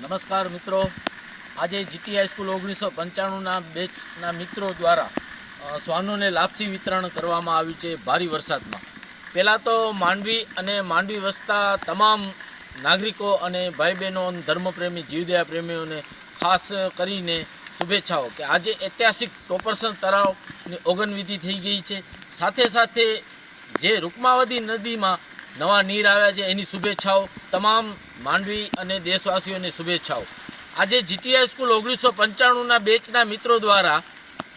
નમસ્કાર મિત્રો. આજે જીટી હાઈસ્કૂલ ઓગણીસો પંચાણુંના બેચના મિત્રો દ્વારા શ્વાનોને લાપસી વિતરણ કરવામાં આવ્યું છે ભારે વરસાદમાં. પહેલાં તો માંડવી અને માંડવી વસતા તમામ નાગરિકો અને ભાઈ બહેનો ધર્મપ્રેમી, જીવદયા પ્રેમીઓને ખાસ કરીને શુભેચ્છાઓ કે આજે ઐતિહાસિક ટોપરસન તળાવની ઓગનવિધિ થઈ ગઈ છે. સાથે સાથે જે રૂકમાવતી નદીમાં નવા નીર આવ્યા છે, એની શુભેચ્છાઓ. તમામ માંડવી અને દેશવાસીઓની શુભેચ્છાઓ. આજે જીટીઆઈ સ્કૂલ ઓગણીસો પંચાણુંના બેચના મિત્રો દ્વારા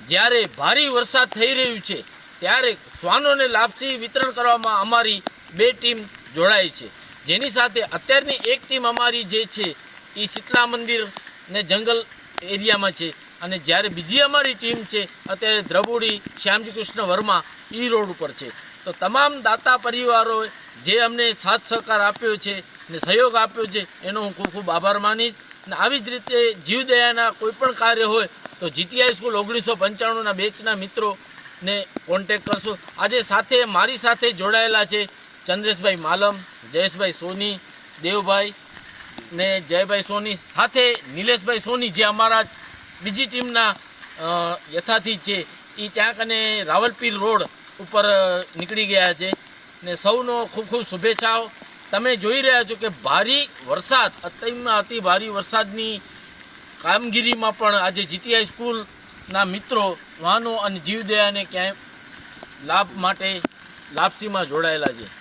જ્યારે ભારે વરસાદ થઈ રહ્યું છે, ત્યારે શ્વાનોને લાપસી વિતરણ કરવામાં અમારી બે ટીમ જોડાઈ છે. જેની સાથે અત્યારની એક ટીમ અમારી જે છે એ શીતલા મંદિર ને જંગલ એરિયામાં છે. અને જ્યારે બીજી અમારી ટીમ છે, અત્યારે દ્રબુડી, શ્યામજી કૃષ્ણ વર્મા ઈ રોડ ઉપર છે. તો તમામ દાતા પરિવારોએ જે અમને સાથ સહકાર આપ્યો છે ને સહયોગ આપ્યો છે, એનો હું ખૂબ ખૂબ આભાર માનીશ. અને આવી જ રીતે જીવદયાના કોઈ પણ કાર્ય હોય તો જીટીઆઈ સ્કૂલ ઓગણીસો પંચાણુંના બેચના મિત્રોને કોન્ટેક કરશો. આજે સાથે મારી સાથે જોડાયેલા છે ચંદ્રેશભાઈ માલમ, જયેશભાઈ સોની, દેવભાઈ ને જયભાઈ સોની, સાથે નિલેશભાઈ સોની જે અમારા બીજી ટીમના યથાથી છે. એ ત્યાં કને રાવલપીર રોડ ઉપર નીકળી ગયા છે. ને સૌનો ખૂબ ખૂબ શુભેચ્છાઓ. તમે જોઈ રહ્યા છો કે ભારી વરસાદ અત્યંતમાં અતિ ભારી વરસાદની કામગીરીમાં પણ આજે જીટીઆઈ સ્કૂલના મિત્રો શ્વાનો અને જીવદયાને ક્યાંય લાભ માટે લાપસીમાં જોડાયેલા છે.